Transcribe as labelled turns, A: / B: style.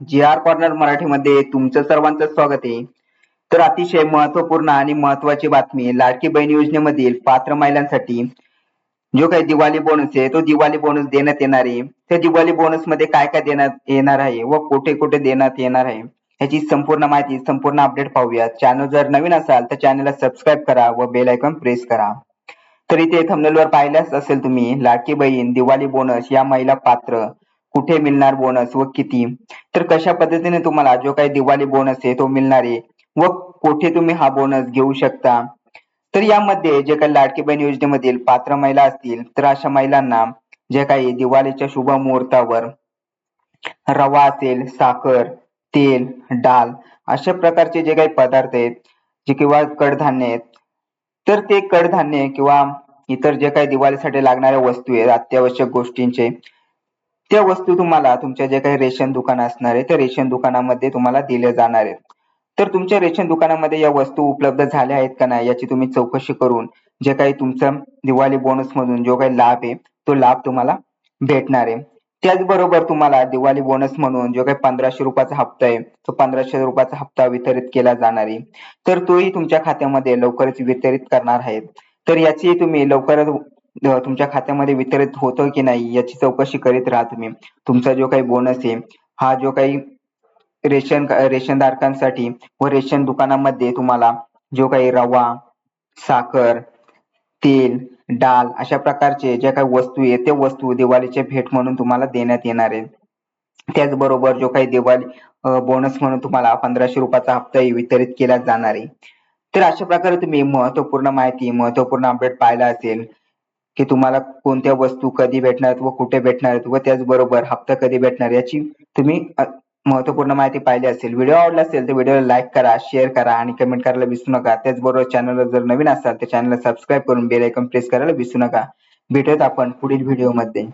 A: जी R corner मराठीमध्ये तुमचं सर्वांचं स्वागत आहे. तर अतिशय महत्त्वपूर्ण आणि महत्वाची बातमी लाडकी बहीण योजनेमधील पात्र महिलांसाठी. जो काही दिवाळी बोनस आहे तो दिवाळी बोनस देण्यात येणार आहे. त्या दिवाळी बोनसमध्ये काय काय देण्यात येणार आहे व कुठे कुठे देण्यात येणार आहे याची संपूर्ण माहिती संपूर्ण अपडेट पाहूया. चॅनल जर नवीन असाल तर चॅनलला सबस्क्राईब करा व बेल आयकॉन प्रेस करा. तर इथे थंबनेलवर पाहिल्यास असेल तुम्ही लाडकी बहीण दिवाळी बोनस या महिला पात्र कुठे मिळणार बोनस व किती? तर कशा पद्धतीने तुम्हाला जो काही दिवाळी बोनस आहे तो मिळणार आहे व कुठे तुम्ही हा बोनस घेऊ शकता? तर यामध्ये जे काही लाडकी बहीण योजनेमधील पात्र महिला असतील तर अशा महिलांना जे काही दिवाळीच्या शुभ मुहूर्तावर रवा असेल साखर तेल डाळ अशा प्रकारचे जे काही पदार्थ आहेत जे किंवा कडधान्य आहेत तर ते कडधान्य किंवा इतर जे काही दिवाळीसाठी लागणाऱ्या वस्तू आहेत अत्यावश्यक गोष्टींचे त्या वस्तू तुम्हाला तुमच्या जे काही रेशन दुकान असणार आहे त्या रेशन दुकानामध्ये तुम्हाला दिले जाणार आहेत. तर तुमच्या रेशन दुकानामध्ये या वस्तू उपलब्ध झाल्या आहेत का नाही याची तुम्ही चौकशी करून जे काही तुमचा दिवाळी बोनस मधून जो काही लाभ आहे तो लाभ तुम्हाला भेटणार आहे. त्याचबरोबर तुम्हाला दिवाळी बोनस म्हणून जो काही पंधराशे रुपयाचा हप्ता आहे तो पंधराशे रुपयाचा हप्ता वितरित केला जाणार आहे. तर तोही तुमच्या खात्यामध्ये लवकरच वितरित करणार आहेत. तर याची तुम्ही लवकरच तुमच्या खात्यामध्ये वितरित होतो की नाही याची चौकशी करीत राहा तुम्ही. तुमचा जो काही बोनस आहे हा जो काही रेशन रेशन धारकांसाठी व रेशन दुकानामध्ये तुम्हाला जो काही रवा साखर तेल डाल अशा प्रकारचे ज्या काही वस्तू आहे त्या वस्तू दिवाळीचे भेट म्हणून तुम्हाला देण्यात येणार आहे त्याचबरोबर जो काही दिवाळी बोनस म्हणून तुम्हाला पंधराशे रुपयाचा हप्ताही वितरित केला जाणार आहे. तर अशा प्रकारे तुम्ही महत्त्वपूर्ण माहिती महत्त्वपूर्ण अपडेट पाहिला असेल की तुम्हाला कोणत्या वस्तू कधी भेटणार व कुठे भेटणार व त्याचबरोबर हप्ता कधी भेटणार याची तुम्ही महत्त्वपूर्ण माहिती पाहिली असेल. व्हिडिओ आवडला असेल तर व्हिडिओला लाईक करा शेअर करा आणि कमेंट करायला विसरू नका. त्याचबरोबर चॅनलला जर नवीन असाल तर चॅनलला सबस्क्राईब करून बेल आयकॉन प्रेस करायला विसरू नका. भेटूयात आपण पुढील व्हिडिओमध्ये